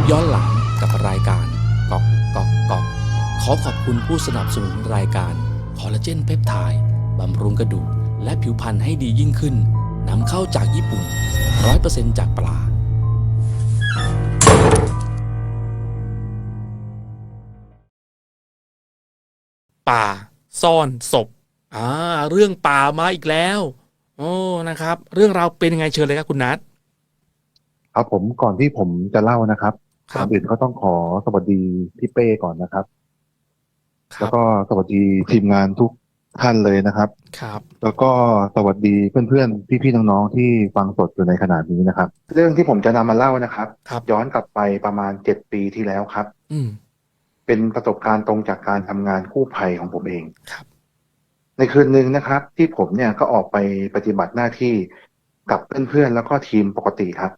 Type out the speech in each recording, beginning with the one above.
ปย้อนหลังกับรายการกอกกอกกอกขอขอบคุณผู้สนับสนุนรายการคอลลาเจนเพปไทด์บำรุงกระดูกและผิวพรรณให้ดียิ่งขึ้นนำเข้าจากญี่ปุ่น 100%จากปลาป่าซ่อนศพอ่าเรื่องป่ามาอีกแล้ว โอ้นะครับ เรื่องราวเป็นยังไงเชิญเลยครับคุณนัทครับผมก่อนที่ผมจะเล่านะครับ ก่รัอบนอื่นก็ต้องขอสวัสดีพี่เป้ก่อนนะครับคแล้รัวบก็สวัสดีทีมงานทุกท่านเลยนะครับ ครับ แล้วก็สวัสดีเพื่อนๆ พี่ๆ น้องๆ ที่ฟังสดอยู่ในขณะนี้นะครับ เรื่องที่ผมจะนำมาเล่านะครับครับย้อนกลับไปประมาณเจ็ดปีที่แล้วครับ อืมเป็นประสบการณ์ตรงจากการทำงานกู้ภัยของผมเองครับ ในคืนหนึ่งนะครับ ที่ผมเนี่ยก็ออกไปปฏิบัติหน้าที่กับเพื่อนๆ แล้วก็ทีมปกติครับ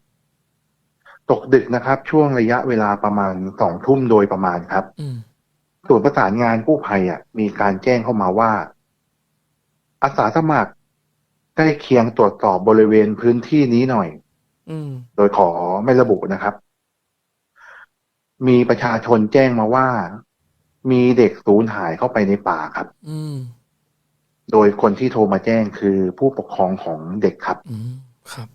ตกดึกนะครับ ช่วงระยะเวลาประมาณสองทุ่มโดยประมาณครับอืมส่วนประสานงานกู้ภัยอะ มีการแจ้งเข้ามาว่า อาสาสมัครใกล้เคียงตรวจสอบบริเวณพื้นที่นี้หน่อยอืมโดยขอไม่ระบุนะครับ มีประชาชนแจ้งมาว่า มีเด็กสูญหายเข้าไปในป่าครับอืมโดยคนที่โทรมาแจ้งคือผู้ปกครองของเด็กครับอืมครับ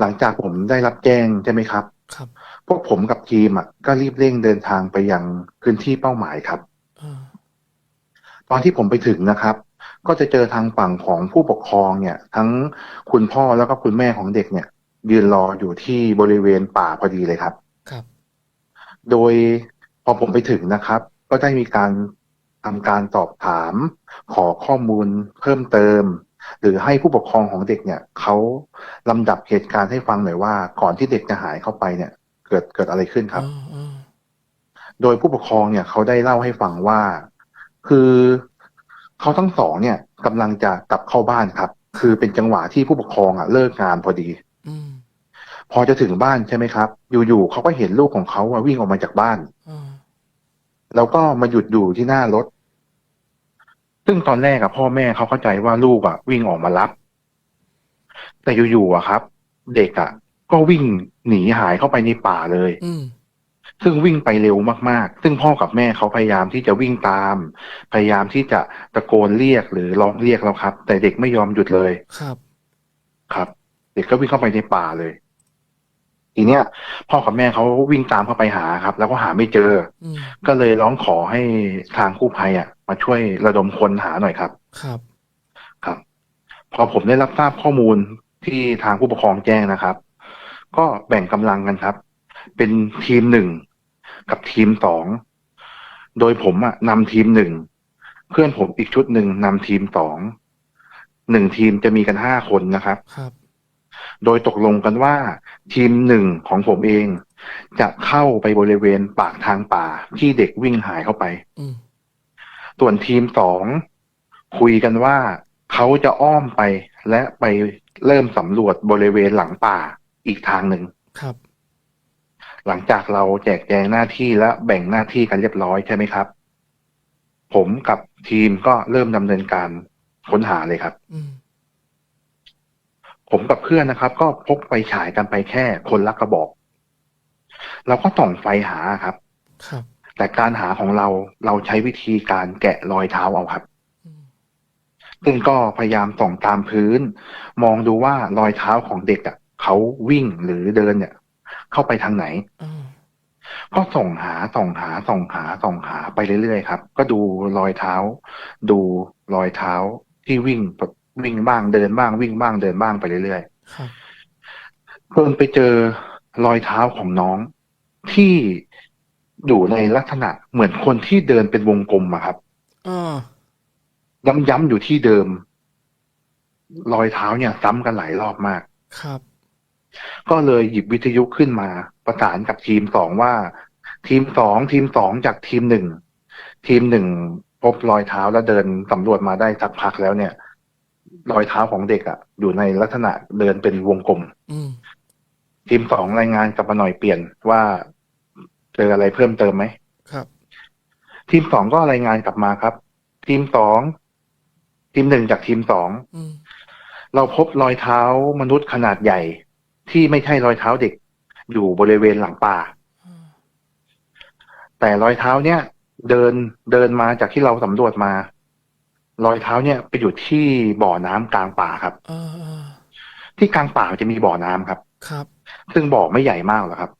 หลังจากผมได้รับแจ้งใช่ไหมครับ ครับ พวกผมกับทีมอะก็รีบเร่งเดินทางไปยังพื้นที่เป้าหมายครับอ่าตอนที่ผมไปถึงนะครับ ก็จะเจอทางฝั่งของผู้ปกครองเนี่ย ทั้งคุณพ่อแล้วก็คุณแม่ของเด็กเนี่ย ยืนรออยู่ที่บริเวณป่าพอดีเลยครับ ครับ โดยพอผมไปถึงนะครับ ก็ได้มีการทำการสอบถาม ขอข้อมูลเพิ่มเติม หรือให้ผู้ปกครองของเด็กเนี่ยเขาลำดับเหตุการณ์ให้ฟังหน่อยว่า ก่อนที่เด็กจะหายเข้าไปเนี่ย เกิดเกิดอะไรขึ้นครับอ่าอ่าโดยผู้ปกครองเนี่ยเขาได้เล่าให้ฟังว่า คือเขาทั้งสองเนี่ยกำลังจะกลับเข้าบ้านครับ คือเป็นจังหวะที่ผู้ปกครองอะเลิกงานพอดีอืมพอจะถึงบ้านใช่ไหมครับ อยู่ๆเขาก็เห็นลูกของเขาอะวิ่งออกมาจากบ้านอ่าแล้วก็มาหยุดอยู่ที่หน้ารถ ซึ่งตอนแรกอะพ่อแม่เขาเข้าใจว่าลูกอะวิ่งออกมารับ แต่อยู่ๆอะครับ เด็กอะก็วิ่งหนีหายเข้าไปในป่าเลย อืมซึ่งวิ่งไปเร็วมากๆ ซึ่งพ่อกับแม่เขาพยายามที่จะวิ่งตาม พยายามที่จะตะโกนเรียกหรือร้องเรียกแล้วครับ แต่เด็กไม่ยอมหยุดเลยครับ ครับ เด็กก็วิ่งเข้าไปในป่าเลย ทีเนี้ย พ่อกับแม่เขาวิ่งตามเข้าไปหาครับ แล้วก็หาไม่เจออืมก็เลยร้องขอให้ทางกู้ภัยอะ มาช่วยระดมคนหาหน่อยครับ ครับครับ พอผมได้รับทราบข้อมูลที่ทางผู้ปกครองแจ้งนะครับ ก็แบ่งกำลังกันครับ เป็นทีมหนึ่งกับทีมสองโดยผมอะนำทีมหนึ่งเพื่อนผมอีกชุดหนึ่งนำทีมสองหนึ่งทีมจะมีกันห้าคนนะครับ ครับ โดยตกลงกันว่า ทีมหนึ่งของผมเอง จะเข้าไปบริเวณปากทางป่าที่เด็กวิ่งหายเข้าไป อืม ส่วนทีมสองคุยกันว่าเขาจะอ้อมไปและไปเริ่มสำรวจบริเวณหลังป่าอีกทางหนึ่งครับ หลังจากเราแจกแจงหน้าที่และแบ่งหน้าที่กันเรียบร้อยใช่ไหมครับ ผมกับทีมก็เริ่มดำเนินการค้นหาเลยครับอืมผมกับเพื่อนนะครับ ก็พกไฟฉายกันไปแค่คนละกระบอก เราก็ส่องไฟหาครับ ครับ แต่การหาของเราเราใช้วิธีการแกะรอยเท้าเอาครับอืมซึ่งก็พยายามส่องตามพื้น มองดูว่ารอยเท้าของเด็กอะเขาวิ่งหรือเดินเนี่ย เข้าไปทางไหนอ่าก็ส่องหาส่องหาส่องหาส่องหาไปเรื่อยๆครับ ก็ดูรอยเท้า ดูรอยเท้าที่วิ่งแบบวิ่งบ้างเดินบ้าง วิ่งบ้างเดินบ้างไปเรื่อยครับๆเพิ่นไปเจอรอยเท้าของน้องที่ อยู่ในลักษณะเหมือนคนที่เดินเป็นวงกลมอะครับอ่าย้ำๆอยู่ที่เดิม รอยเท้าเนี่ย ซ้ำกันหลายรอบมาก ครับ ก็เลยหยิบวิทยุขึ้นมา ประสานกับทีมสองว่า ทีมสองทีมสองจากทีมหนึ่งทีมหนึ่งพบรอยเท้าแล้วเดินสำรวจมาได้สักพักแล้วเนี่ย รอยเท้าของเด็กอะ่ะ อยู่ในลักษณะเดินเป็นวงกลมอืมทีมสองรายงานกลับมาหน่อยเปลี่ยนว่า เจออะไรเพิ่มเติมไหมครับ ทีมสองก็รายงานกลับมาครับ ทีมสองทีมหนึ่งจากทีมสองอืมเราพบรอยเท้ามนุษย์ขนาดใหญ่ ที่ไม่ใช่รอยเท้าเด็ก อยู่บริเวณหลังป่า แต่รอยเท้าเนี่ย เดินเดินมาจากที่เราสำรวจมา รอยเท้าเนี่ยไปอยู่ที่บ่อน้ำกลางป่าครับเออเออที่กลางป่าจะมีบ่อน้ำครับ ครับ ซึ่งบ่อไม่ใหญ่มากหรอกครับ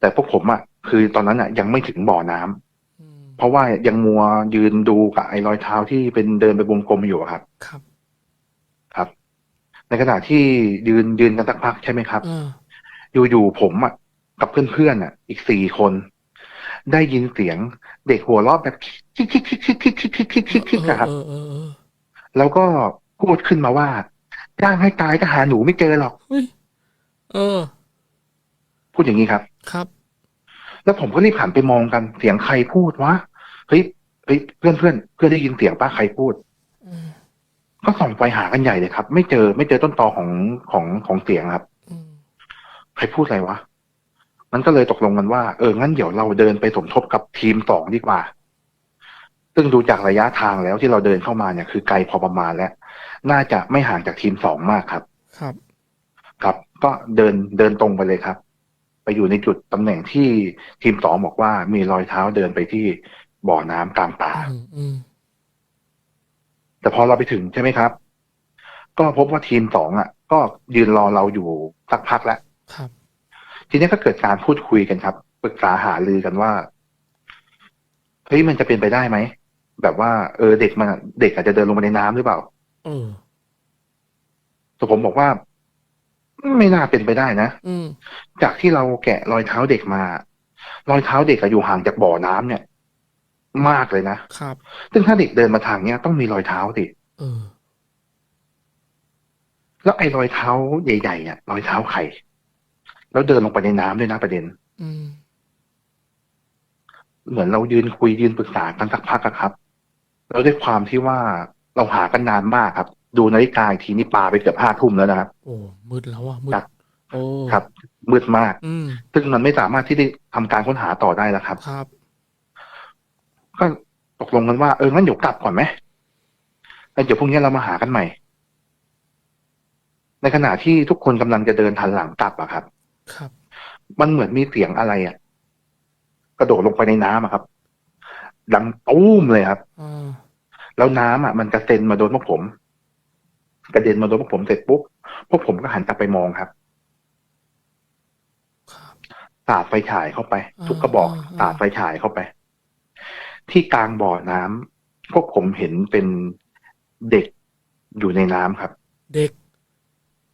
แต่พวกผมอะคือตอนนั้นอะยังไม่ถึงบ่อน้ำอืมเพราะว่ายังมัวยืนดูกับไอ้รอยเท้าที่เป็นเดินไปวงกลมอยู่อะครับ ครับ ครับ ในขณะที่ยืนยืนกันสักพักใช่ไหมครับเอออยู่ๆผมอะกับเพื่อนๆอะอีกสี่คน ได้ยินเสียงเด็กหัวเราะแบบคิกคิกคิกคิกคิกคิกคิกคิกคิกคิกอะครับเออเออเออแล้วก็พูดขึ้นมาว่าจ้างให้ตายก็หาหนูไม่เจอหรอกเฮ้ยเออ พูดอย่างนี้ครับ ครับ แล้วผมก็รีบหันไปมองกันเสียงใครพูดวะเฮ้ยเฮ้ยเพื่อนเพื่อนเพื่อนได้ยินเสียงป้าใครพูดอืมก็ส่องไปหากันใหญ่เลยครับ ไม่เจอไม่เจอต้นตอของของของเสียงครับอืมใครพูดอะไรวะมันก็เลยตกลงกันว่าเอองั้นเดี๋ยวเราเดินไปสมทบกับทีมสองดีกว่า ซึ่งดูจากระยะทางแล้วที่เราเดินเข้ามาเนี่ยคือไกลพอประมาณแล้ว น่าจะไม่ห่างจากทีมสองมากครับ ครับ ครับ ก็เดินเดินตรงไปเลยครับ ไปอยู่ในจุดตำแหน่งที่ทีมสองบอกว่ามีรอยเท้าเดินไปที่บ่อน้ำกลางป่าอืมอืมแต่พอเราไปถึงใช่ไหมครับ ก็พบว่าทีมสองอะ ก็ยืนรอเราอยู่สักพักแล้วครับทีนี้ก็เกิดการพูดคุยกันครับปรึกษาหารือกันว่าเฮ้ยมันจะเป็นไปได้ไหมแบบว่าเออเด็กมันเด็กอาจจะเดินลงไปในน้ำหรือเปล่าเออแต่ผมบอกว่า ไม่น่าเป็นไปได้นะอืม จากที่เราแกะรอยเท้าเด็กมา รอยเท้าเด็กอะอยู่ห่างจากบ่อน้ำเนี่ย มากเลยนะ ครับ ซึ่งถ้าเด็กเดินมาทางเนี้ยต้องมีรอยเท้าสิ เออ แล้วไอ้รอยเท้าใหญ่ๆเนี่ยรอยเท้าใครแล้วเดินลงไปในน้ำด้วยนะประเด็น อืม เหมือนเรายืนคุยยืนปรึกษากันสักพักอะครับ แล้วด้วยความที่ว่าเราหากันนานมากครับ ดูนาฬิกาอีกทีนี่ปาไปเกือบห้าทุ่มแล้วนะครับ โอ้มืดแล้วอะมืดครับ โอ้ครับ มืดมาก อืมซึ่งมันไม่สามารถที่จะทำการค้นหาต่อได้แล้วครับ ครับ ก็ตกลงกันว่าเอองั้นเดี๋ยวกลับก่อนไหมแล้วเดี๋ยวพรุ่งนี้เรามาหากันใหม่ ในขณะที่ทุกคนกำลังจะเดินทันหลังกลับอะครับ ครับ มันเหมือนมีเสียงอะไรอะกระโดดลงไปในน้ำอะครับ ดังตุ้มเลยครับ อ่า แล้วน้ำอะมันกระเซ็นมาโดนพวกผม กระเด็นมาโดนพวกผมเสร็จปุ๊บพวกผมก็หันกลับไปมองครับครับสาดไฟฉายเข้าไป ทุกกระบอกอ่าสาดไฟฉายเข้าไป ที่กลางบ่อน้ำพวกผมเห็นเป็นเด็กอยู่ในน้ำครับ เด็ก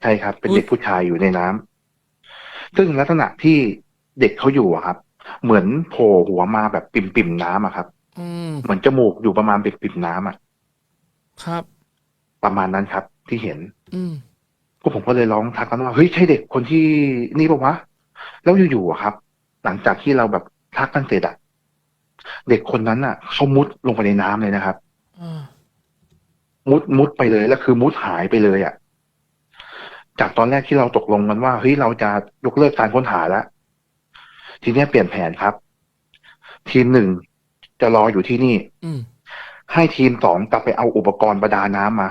ใช่ครับ เป็นอุ๊ยเด็กผู้ชายอยู่ในน้ำซึ่งลักษณะที่เด็กเขาอยู่อะครับ เหมือนโผล่หัวมาแบบปิ่มปิ่มๆน้ำอะครับอืมเหมือนจมูกอยู่ประมาณปิ่มปิ่มๆน้ำอะครับ ประมาณนั้นครับ ที่เห็น อืมพวกผมก็เลยร้องทักกันว่าเฮ้ยใช่เด็กคนที่นี่ปะวะแล้วอยู่ๆอะครับ หลังจากที่เราแบบทักกันเสร็จอะเด็กคนนั้นอะเขามุดลงไปในน้ำเลยนะครับอ่ามุดมุดไปเลยแล้วคือมุดหายไปเลยอะจากตอนแรกที่เราตกลงกันว่าเฮ้ยเราจะยกเลิกการค้นหาแล้วทีเนี้ยเปลี่ยนแผนครับ ทีมหนึ่งจะรออยู่ที่นี่อืมให้ทีมสองกลับไปเอาอุปกรณ์ประดาน้ำมา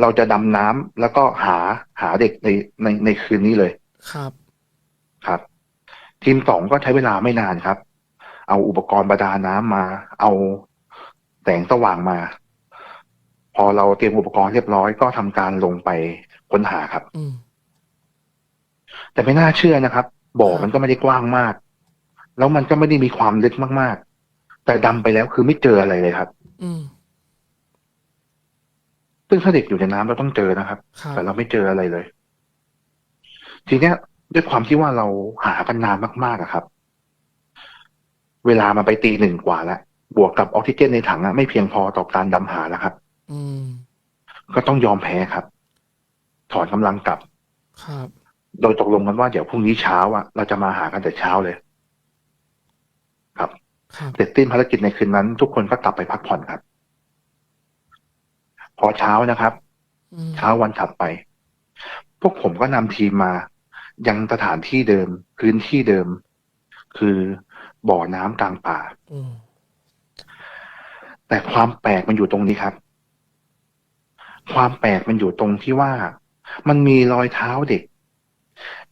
เราจะดำน้ำแล้วก็หาหาเด็กในในในคืนนี้เลย ครับ ครับ ทีมสองก็ใช้เวลาไม่นานครับ เอาอุปกรณ์ประดาน้ำมา เอาแสงสว่างมา พอเราเตรียมอุปกรณ์เรียบร้อยก็ทำการลงไปค้นหาครับ อืม แต่ไม่น่าเชื่อนะครับ บ่อครับมันก็ไม่ได้กว้างมาก แล้วมันก็ไม่ได้มีความลึกมาก ๆ แต่ดำไปแล้วคือไม่เจออะไรเลยครับ อืม ซึ่งถ้าเด็กอยู่ในน้ำเราต้องเจอนะครับครับ แต่เราไม่เจออะไรเลย ทีเนี้ย ด้วยความที่ว่าเราหากันนานมากๆอะครับ เวลามาไปตีหนึ่งกว่าแล้วบวกกับออกซิเจนในถังอะไม่เพียงพอต่อการดำหาแล้วครับ อืม ก็ต้องยอมแพ้ครับ ถอนกำลังกลับ ครับ โดยตกลงกันว่าเดี๋ยวพรุ่งนี้เช้าอะเราจะมาหากันแต่เช้าเลย ครับครับเสร็จสิ้นภารกิจในคืนนั้น ทุกคนก็กลับไปพักผ่อนครับ พอเช้านะครับอืมเช้าวันถัดไป พวกผมก็นำทีมมา ยังสถานที่เดิม พื้นที่เดิม คือบ่อน้ำกลางป่าอืมแต่ความแปลกมันอยู่ตรงนี้ครับ ความแปลกมันอยู่ตรงที่ว่า มันมีรอยเท้าเด็ก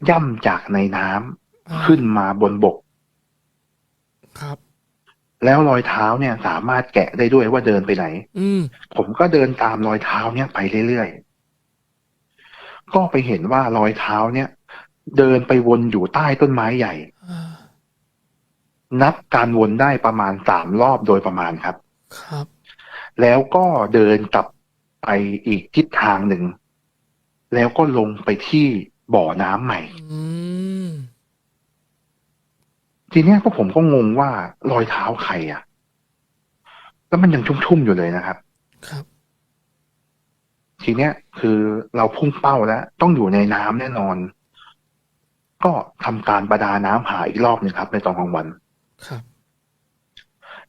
ย่ำจากในน้ำอ่าขึ้นมาบนบก ครับ แล้วรอยเท้าเนี่ยสามารถแกะได้ด้วยว่าเดินไปไหน อืมผมก็เดินตามรอยเท้าเนี่ยไปเรื่อยๆ ก็ไปเห็นว่ารอยเท้าเนี่ย เดินไปวนอยู่ใต้ต้นไม้ใหญ่อ่านับการวนได้ประมาณสามรอบโดยประมาณครับ ครับ แล้วก็เดินกลับไปอีกทิศทางหนึ่ง แล้วก็ลงไปที่บ่อน้ำใหม่ อืม ทีเนี้ยพวกผมก็งงว่ารอยเท้าใครอะ แล้วมันยังชุ่มๆอยู่เลยนะครับ ครับ ทีเนี้ยคือเราพุ่งเป้าแล้ว ต้องอยู่ในน้ำแน่นอน ก็ทำการประดาน้ำหาอีกรอบหนึ่งครับ ในตอนกลางวัน ครับ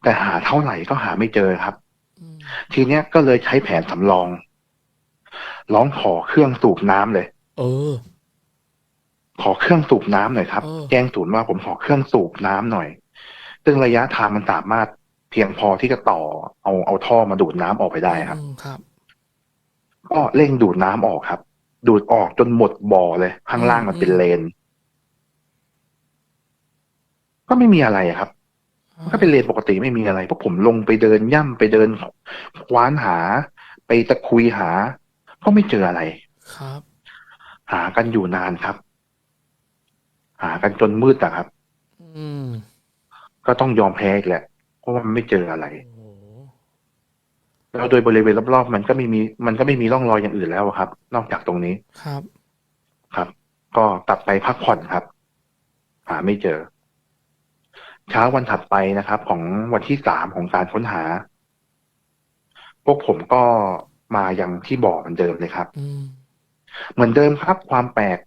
แต่หาเท่าไหร่ก็หาไม่เจอครับอืมทีเนี้ยก็เลยใช้แผนสำรอง ร้องขอเครื่องสูบน้ำเลย เออ ขอเครื่องสูบน้ำหน่อยครับเออแจ้งศูนย์ว่าผมขอเครื่องสูบน้ำหน่อย ซึ่งระยะทางมันสามารถเพียงพอที่จะต่อเอาเอาท่อมาดูดน้ำออกไปได้ครับอืมครับ ก็เร่งดูดน้ำออกครับ ดูดออกจนหมดบ่อเลย ข้างล่างมันเป็นเลน ก็ไม่มีอะไรอะครับมันก็เป็นเลนปกติไม่มีอะไรพวกผมลงไปเดินย่ำไปเดินคว้านหา ไปตะคุยหา ก็ไม่เจออะไรครับ หากันอยู่นานครับ หากันจนมืดอะครับ อืมก็ต้องยอมแพ้อีกแหละ เพราะว่ามันไม่เจออะไร โอ้โหแล้วโดยบริเวณรอบๆมันก็ไม่มี มันก็ไม่มีร่องรอยอย่างอื่นแล้วอะครับ นอกจากตรงนี้ครับ ครับ ก็กลับไปพักผ่อนครับ หาไม่เจอ เช้าวันถัดไปนะครับ ของวันที่สามของการค้นหา พวกผมก็มายังที่บ่อเหมือนเดิมเลยครับ อืม เหมือนเดิมครับ ความแปลก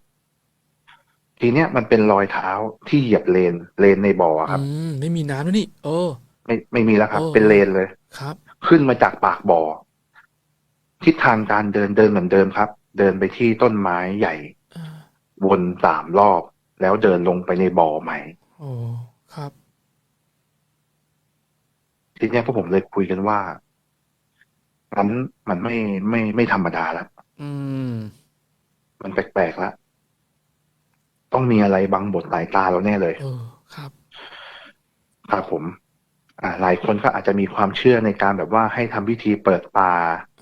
ทีเนี้ยมันเป็นรอยเท้าที่เหยียบเลนเลนในบ่อครับ อืมไม่มีน้ำแล้วนี่เออ ไม่ไม่มีแล้วครับ โอ้ เป็นเลนเลย ครับ ขึ้นมาจากปากบ่อทิศทางการเดินเดินเหมือนเดิมครับ เดินไปที่ต้นไม้ใหญ่อ่าวนสามรอบ แล้วเดินลงไปในบ่อใหม่ โอ้ครับ ทีเนี้ยพวกผมเลยคุยกันว่ามันมันไม่ไม่ไม่ธรรมดาแล้ว อืม มันแปลกๆแล้ว ต้องมีอะไรบังบทสายตาเราแน่เลยเออครับ ครับผม อ่า หลายคนก็อาจจะมีความเชื่อในการแบบว่าให้ทำพิธีเปิดตา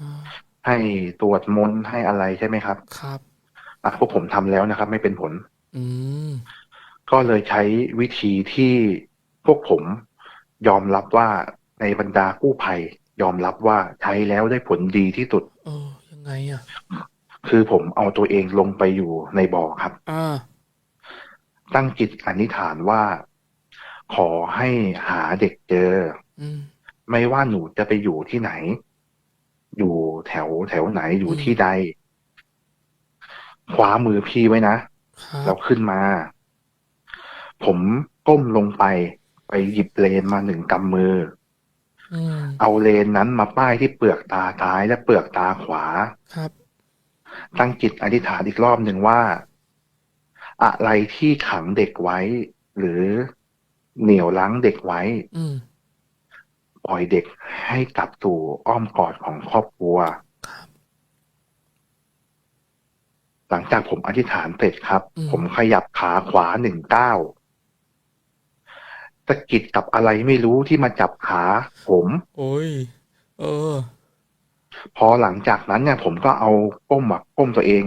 อ่าให้ตรวจมนต์ให้อะไรใช่ไหมครับ ครับอะพวกผมทำแล้วนะครับ ไม่เป็นผล อืมก็เลยใช้วิธีที่พวกผมยอมรับว่าในบรรดากู้ภัย ยอมรับว่าใช้แล้วได้ผลดีที่สุด เออยังไงอะ คือผมเอาตัวเองลงไปอยู่ในบ่อครับ อ่า ตั้งจิตอธิษฐานว่า ขอให้หาเด็กเจออืมไม่ว่าหนูจะไปอยู่ที่ไหน อยู่แถวแถวไหนอยู่ที่ใดคว้ามือพี่ไว้นะครัแล้บวขึ้นมา ผมก้มลงไป ไปหยิบเลนมาหนึ่งกำมืออืมเอาเลนนั้นมาป้ายที่เปลือกตาซ้ายและเปลือกตาขวา ครับ ตั้งจิตอธิษฐานอีกรอบหนึ่งว่า อะไรที่ขังเด็กไว้ หรือเหนี่ยวรั้งเด็กไว้อืมปล่อยเด็กให้กลับสู่อ้อมกอดของครอบครัวครับหลังจากผมอธิษฐานเสร็จครับอืมผมขยับขาขวาหนึ่งก้าวสะกิดกับอะไรไม่รู้ที่มาจับขา ผม โอ้ย เออ พอหลังจากนั้นเนี่ย ผมก็เอาก้มอะก้มตัวเอง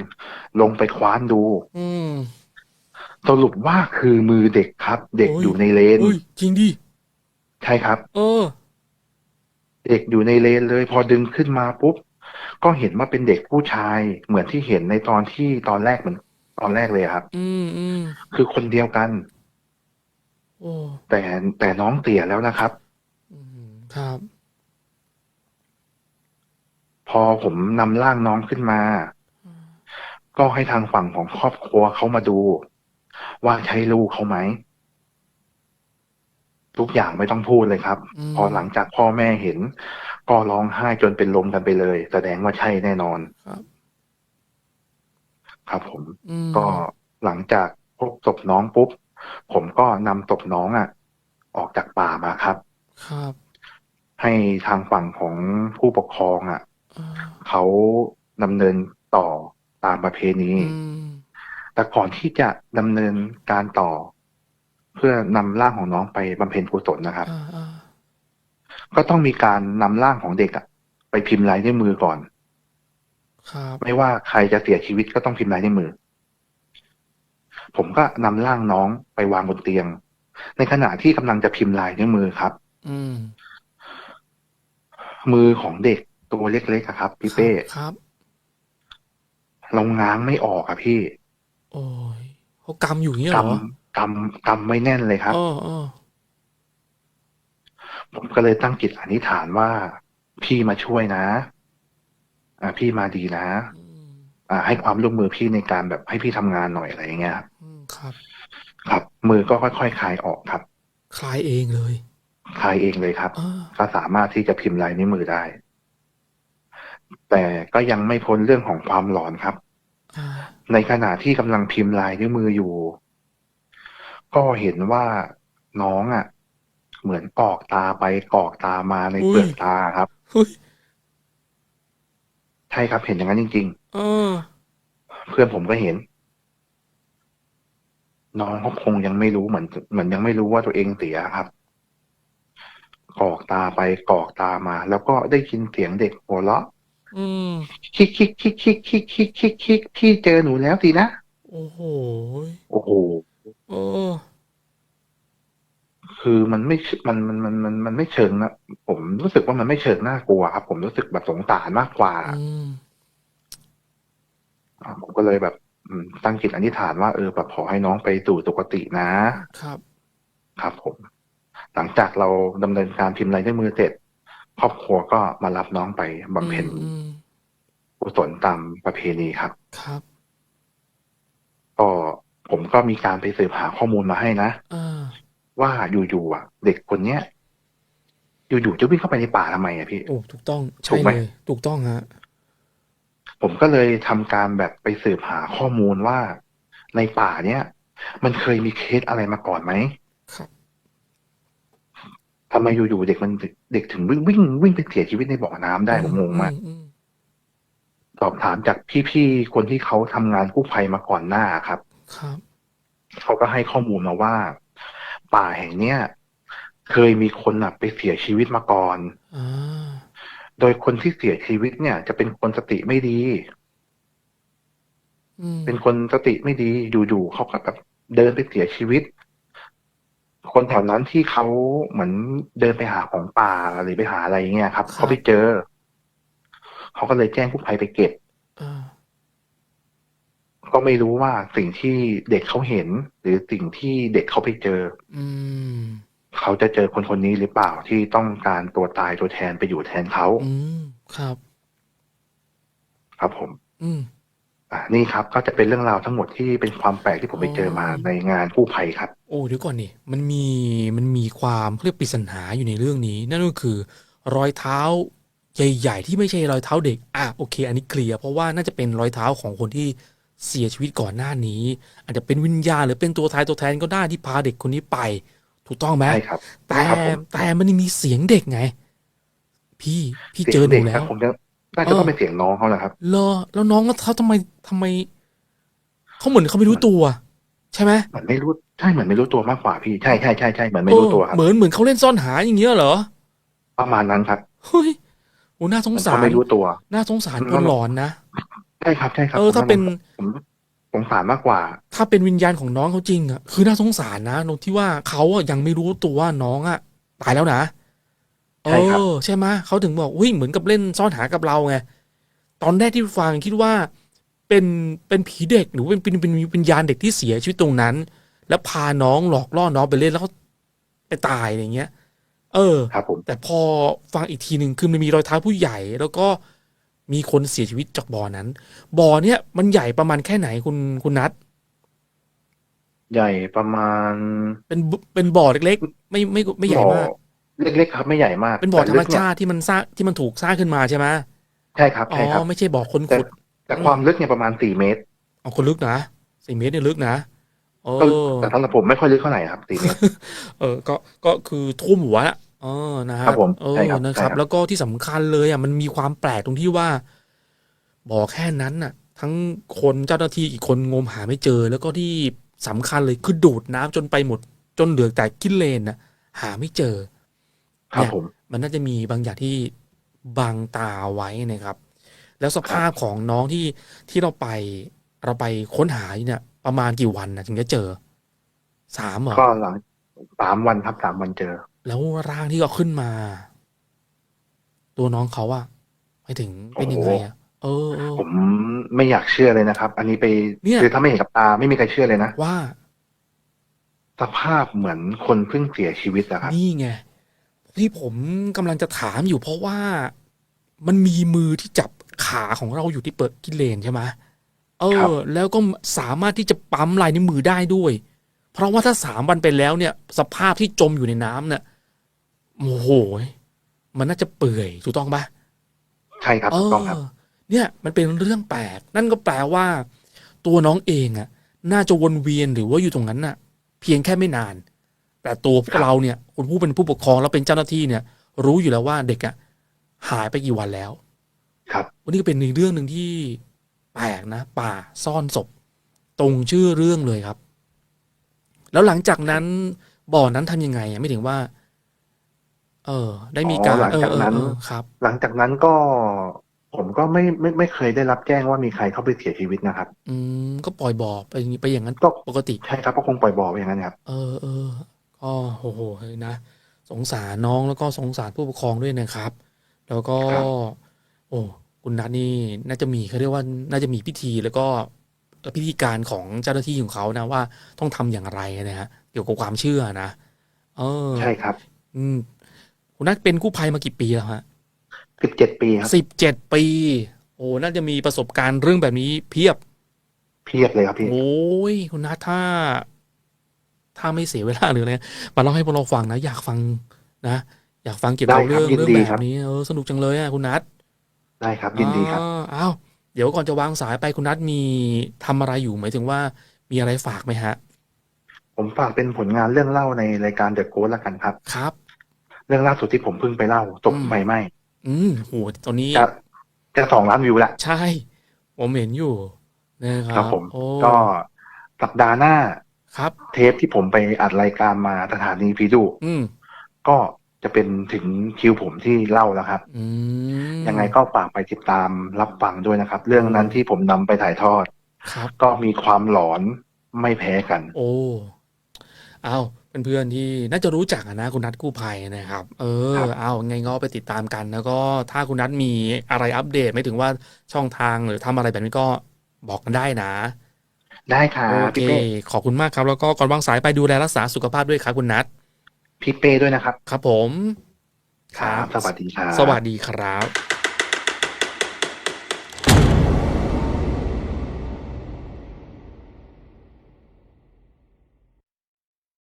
ลงไปคว้านดู อืม สรุปว่าคือมือเด็กครับ เด็กโอ้ยอยู่ในเลนเฮ้ยจริงดิใช่ครับ เออ เด็กอยู่ในเลนเลย พอดึงขึ้นมาปุ๊บก็เห็นว่าเป็นเด็กผู้ชายเหมือนที่เห็นในตอนที่ตอนแรกเหมือนตอนแรกเลยครับ อืมอืมคือคนเดียวกันโอ้แต่แต่น้องเตี่ยแล้วนะครับอืมครับ พอผมนำร่างน้องขึ้นมา ก็ให้ทางฝั่งของครอบครัวเขามาดู ว่าใช่ลูกเขาไหม ทุกอย่างไม่ต้องพูดเลยครับอืมพอหลังจากพ่อแม่เห็น ก็ร้องไห้จนเป็นลมกันไปเลย แสดงว่าใช่แน่นอนครับครับผมอืมก็หลังจากพบศพน้องปุ๊บ ผมก็นำศพน้องอะ ออกจากป่ามาครับ ครับ ให้ทางฝั่งของผู้ปกครองอะอ่าเขาดำเนินต่อตามประเพณีอืม แต่ก่อนที่จะดำเนินการต่อ เพื่อนำร่างของน้องไปบำเพ็ญกุศลนะครับอ่าอ่าก็ต้องมีการนำร่างของเด็กอะไปพิมพ์ลายนิ้วมือก่อนครับไม่ว่าใครจะเสียชีวิตก็ต้องพิมพ์ลายนิ้วมือ ผมก็นำร่างน้องไปวางบนเตียง ในขณะที่กำลังจะพิมพ์ลายนิ้วมือครับ อืมมือของเด็กตัวเล็กๆอะครับพี่เป้ครับเราง้างไม่ออกอะพี่ โอ้ยเขากำอยู่อย่างเงี้ยกเหรอำกำกำไม่แน่นเลยครับอ๋ออ๋อผมก็เลยตั้งจิตอธิษฐานว่า พี่มาช่วยนะ อ่า พี่มาดีนะอืมอ่า ให้ความร่วมมือพี่ในการแบบให้พี่ทำงานหน่อยอะไรอย่างเงี้ยครับอืมครับ ครับ มือก็ค่อยๆคลายออกครับ คลายเองเลย คลายเองเลยครับอ่าก็สามารถที่จะพิมพ์ลายนิ้วมือได้ แต่ก็ยังไม่พ้นเรื่องของความหลอนครับอ่า ในขณะที่กำลังพิมพ์ลายนิ้วมืออยู่ ก็เห็นว่าน้องอะ เหมือนกรอกตาไปกรอกตามาในเปลือกตาครับเฮ้ยใช่ครับเห็นอย่างนั้นจริงเออๆเพื่อนผมก็เห็น น้องเขาคงยังไม่รู้เหมือนเหมือนยังไม่รู้ว่าตัวเองเสียครับกรอกตาไปกรอกตามา แล้วก็ได้ยินเสียงเด็กหัวเราะ อืมคิกคิกคิกคิกคิกคิกคิกคิกพี่เจอหนูแล้วสินะโอ้โหโอ้โหเออคือมันไม่มันมันมันมันมันไม่เชิงนะผมรู้สึกว่ามันไม่เชิงน่ากลัวครับ ผมรู้สึกแบบสงสารมากกว่าอืมอ่าผมก็เลยแบบ อืมตั้งจิตอธิษฐานว่าเออแบบขอให้น้องไปสู่สุคตินะ ครับ ครับผม หลังจากเราดำเนินการพิมพ์ลายนิ้วยมือเสร็จ ครอบครัวก็มารับน้องไปบำเพ็ญอืมกุศลตามประเพณีครับ ครับก็ผมก็มีการไปสืบหาข้อมูลมาให้นะอ่าว่าอยู่ๆอะ เด็กคนเนี้ยอยู่ๆจะวิ่งเข้าไปในป่าทำไมอะพี่โอ้ถูกต้องถูใช่กไหมเลยถูกต้องฮะผมก็เลยทำการแบบไปสืบหาข้อมูลว่าในป่าเนี้ยมันเคยมีเคสอะไรมาก่อนไหมครับ ทำไมอยู่ๆเด็กมันเด็กถึงวิ่งวิ่งวิ่งไปเสียชีวิตในบ่อน้ำได้ผมงงมากอืมสอบถามจากพี่ๆคนที่เขาทำงานกู้ภัยมาก่อนหน้าครับครับเขาก็ให้ข้อมูลมาว่า ป่าแห่งเนี้ยเคยมีคนอะไปเสียชีวิตมาก่อนอ่าโดยคนที่เสียชีวิตเนี่ย จะเป็นคนสติไม่ดีอืมเป็นคนสติไม่ดีอยู่ๆเขาก็แบบเดินไปเสียชีวิต คนแถวนั้นที่เขาเหมือนเดินไปหาของป่าหรือไปหาอะไรอย่างเงี้ยครับเขาไปเจอ เขาก็เลยแจ้งกู้ภัยไปเก็บอ่าก็ไม่รู้ว่าสิ่งที่เด็กเขาเห็น หรือสิ่งที่เด็กเขาไปเจอ อืมเขาจะเจอคนคนนี้หรือเปล่าที่ต้องการตัวตายตัวแทนไปอยู่แทนเขา อืมครับ ครับผม อืม อ่านี่ครับก็จะเป็นเรื่องราวทั้งหมดที่เป็นความแปลกที่ผมไปเจอมาอ๋อในงานกู้ภัยครับ โอ้เดี๋ยวก่อนนี่มันมีมันมีความเขาเรียกปริศนาอยู่ในเรื่องนี้ นั่นก็คือ รอยเท้าใหญ่ ๆ ที่ไม่ใช่รอยเท้าเด็กอะโอเค อันนี้เคลียร์เพราะว่าน่าจะเป็นรอยเท้าของคนที่เสียชีวิตก่อนหน้านี้ อาจจะเป็นวิญญาณหรือเป็นตัวทายตัวแทนก็ได้ที่พาเด็กคนนี้ไป ถูกต้องไหมใช่ครับแต่ครับผมแต่มันยังมีเสียงเด็กไง พี่พี่เจอหนูด็กแล้วครับผมจะ น่าจะต้องเป็นเสียงน้องเขาแหละครับเหรอแล้วน้องก็เขาทำไมทำไมเขาเหมือนเขาไม่รู้ตัวใช่ไหมเหมือนไม่รู้ใช่เหมือนไม่รู้ตัวมากกว่าพี่ใช่ใช่ใช่ใช่เหมือนไม่รู้ตัวครับเหมือนเหมือนเขาเล่นซ่อนหาอย่างเงี้ยเหรอประมาณนั้นครับเฮ้ยโอ้น่าสงสาเขารไม่รู้ตัวน่าสงสารมันคนหลอนนะใช่ครับใช่ครับเออผมถ้าเป็นผมสงสารมากกว่า ถ้าเป็นวิญญาณของน้องเขาจริงอะคือน่าสงสารนะตรงที่ว่าเขาอะยังไม่รู้ตัวว่าน้องอะตายแล้วนะ เอใช่ครับอใช่ไหมยเขาถึงบอกอุ้ยเหมือนกับเล่นซ่อนหากับเราไงตอนแรกที่ฟังคิดว่าเป็นเป็นผีเด็กหรือเป็นเป็นเป็นเป็นวิญญาณเด็กที่เสียชีวิตตรงนั้น แล้วพาน้องหลอกล่อน้องไปเล่นแล้วเขาไปตายอะไรเงี้ย เออครับผมแต่พอฟังอีกทีหนึ่งคือมันมีรอยเท้าผู้ใหญ่ แล้วก็มีคนเสียชีวิตจากบ่อนั้น บ่อเนี้ยมันใหญ่ประมาณแค่ไหนคุณคุณนัทใหญ่ประมาณ เป็นบเป็นบ่อเล็กๆไม่ไม่ไม่ใหญ่มากบ่อ เล็กๆครับไม่ใหญ่มาก เป็นบ่อธรรมแต่ลึกนี่ยชาติที่มันสร้างที่มันถูกสร้างขึ้นมาใช่ไหมใช่ครับอ๋ใช่ครับอไม่ใช่บ่อคนแต่ขุดแต่ความลึกเนี่ยประมาณสี่เมตรเอาคนลึกนะสี่เมตรเนี่ยลึกนะเอก็อแต่สำหรับผมไม่ค่อยลึกเท่าไหร่ครับสี่เมตรเออก็ก็คือทุ่วมหัวละเออนะคครัรับบผมเอใช่อครับนะคใช่รับครับ แล้วก็ที่สำคัญเลยอะมันมีความแปลกตรงที่ว่าบ่อแค่นั้นน่ะ ทั้งคนเจ้าหน้าที่อีกคนงมหาไม่เจอ แล้วก็ที่สำคัญเลยคือดูดน้ำจนไปหมด จนเหลือแต่กิเลนนะหาไม่เจอ ครับเนี่ยผม มันน่าจะมีบางอย่างที่บังตาไว้นะครับ แล้วสภาพของน้องที่ที่เราไปเราไปค้นหาเนี่ยประมาณกี่วันนะถึงจะเจอสามเหรอก็หลังสามวันครับสามวันเจอ แล้วร่างที่เขาขึ้นมา ตัวน้องเขาอะไปถึงเป็นยังไงอะเออเออ ผมไม่อยากเชื่อเลยนะครับ อันนี้ไปเนี่ย คือถ้าไม่เห็นกับตาไม่มีใครเชื่อเลยนะว่าสภาพเหมือนคนเพิ่งเสียชีวิตอะครับ นี่ไง ที่ผมกำลังจะถามอยู่เพราะว่ามันมีมือที่จับขาของเราอยู่ที่เปิดกิเลนใช่ไหมเอครับอแล้วก็สามารถที่จะปั๊มลายนิ้วมือได้ด้วย เพราะว่าถ้าสามวันไปแล้วเนี่ย สภาพที่จมอยู่ในน้ำเนี่ยโอ้โหมันน่าจะเปื่อยถูกต้องปะใช่ครับถูกต้องครับเเนี่ยมันเป็นเรื่องแปลกนั่นก็แปลว่า ตัวน้องเองอะน่าจะวนเวียนหรือว่าอยู่ตรงนั้นน่ะ เพียงแค่ไม่นาน แต่ตัวพวครักบเราเนี่ยคุณผู้เป็นผู้ปกครองแล้วเป็นเจ้าหน้าที่เนี่ย รู้อยู่แล้วว่าเด็กอะหายไปกี่วันแล้ว ครับ วันนี้ก็เป็นในเรื่องหนึ่งที่แปลกนะ ป่าซ่อนศพ ตรงชื่อเรื่องเลยครับ แล้วหลังจากนั้นบ่อนั้นทำยังไงอะไม่ถึงว่า เออ ได้มีการอ๋อหลังเออจากเออนั้น เออครับ หลังจากนั้นก็ผมก็ไม่ไม่ไม่เคยได้รับแจ้งว่ามีใครเข้าไปเสียชีวิตนะครับ อืมก็ปล่อยบ่อไปไปอย่างนั้นก็ ปกติ ใช่ครับก็คงปล่อยบ่อไปอย่างนั้นครับ เออเออ ก็โอ้โหเฮ้ยนะ สงสารน้องแล้วก็สงสารผู้ปกครองด้วยนะครับ แล้วก็ครับโอ้คุณนัทนี่น่าจะมีเขาเรียกว่าน่าจะมีพิธีแล้วก็พิธีการของเจ้าหน้าที่ของเขานะว่าต้องทำอย่างไรนะฮะเกี่ยวกับความเชื่อนะเออใช่ครับ อืมคุณนัทเป็นกู้ภัยมากี่ปีแล้วฮะสิบเจ็ดปีครับสิบเจ็ดปี โอ้น่าจะมีประสบการณ์เรื่องแบบนี้เพียบ เพียบเลยครับพี่โอ้ยคุณนัทถ้า ถ้าไม่เสียเวลาหรืออะไรมาเล่าให้พวกเราฟังนะ อยากฟังนะ อยากฟังเกี่ยวกับได้ครับเรื่องยินเรื่องดีแบครับบนี้เออสนุกจังเลยอะคุณนัทได้ครับยินดีครับอ่าอ้าวเดี๋ยวก่อนจะวางสายไปคุณนัทมีทำอะไรอยู่หมายถึงว่ามีอะไรฝากไหมฮะ ผมฝากเป็นผลงานเรื่องเล่าในรายการเดอะโก t ละกันครับครับ เรื่องล่าสุดที่ผมเพิ่งไปเล่าจบอืมไฟไหม้อืมโหตอนนี้จะจะสองล้านวิวแล้วใช่ ผมเห็นอยู่นะคครัรับบผมโอ้ก็สัปดาห์หน้า ครับ เทปที่ผมไปอัดรายการมาสถานีพีดูอืมก็จะเป็นถึงคิวผมที่เล่าแล้วครับอืมยังไงก็ฝากไปติดตามรับฟังด้วยนะครับ เรื่องนั้นที่ผมนำไปถ่ายทอดครับก็มีความหลอนไม่แพ้กัน โอ้เอาเป็นเพื่อนๆที่น่าจะรู้จักอะนะคุณนัทกู้ภัยนะครับ เออครับเอาไงก็ไปติดตามกัน แล้วก็ถ้าคุณนัทมีอะไรอัปเดตไม่ถึงว่าช่องทางหรือทำอะไรแบบนี้ก็บอกกันได้นะ ได้ค่ะโอเคพี่เป้ขอบคุณมากครับ แล้วก็ก่อนวางสายไปดูแลรักษาสุขภาพด้วยครับคุณนัทพี่เป้ด้วยนะครับ ครับผม ครับ สวัสดีครับ สวัสดีครับ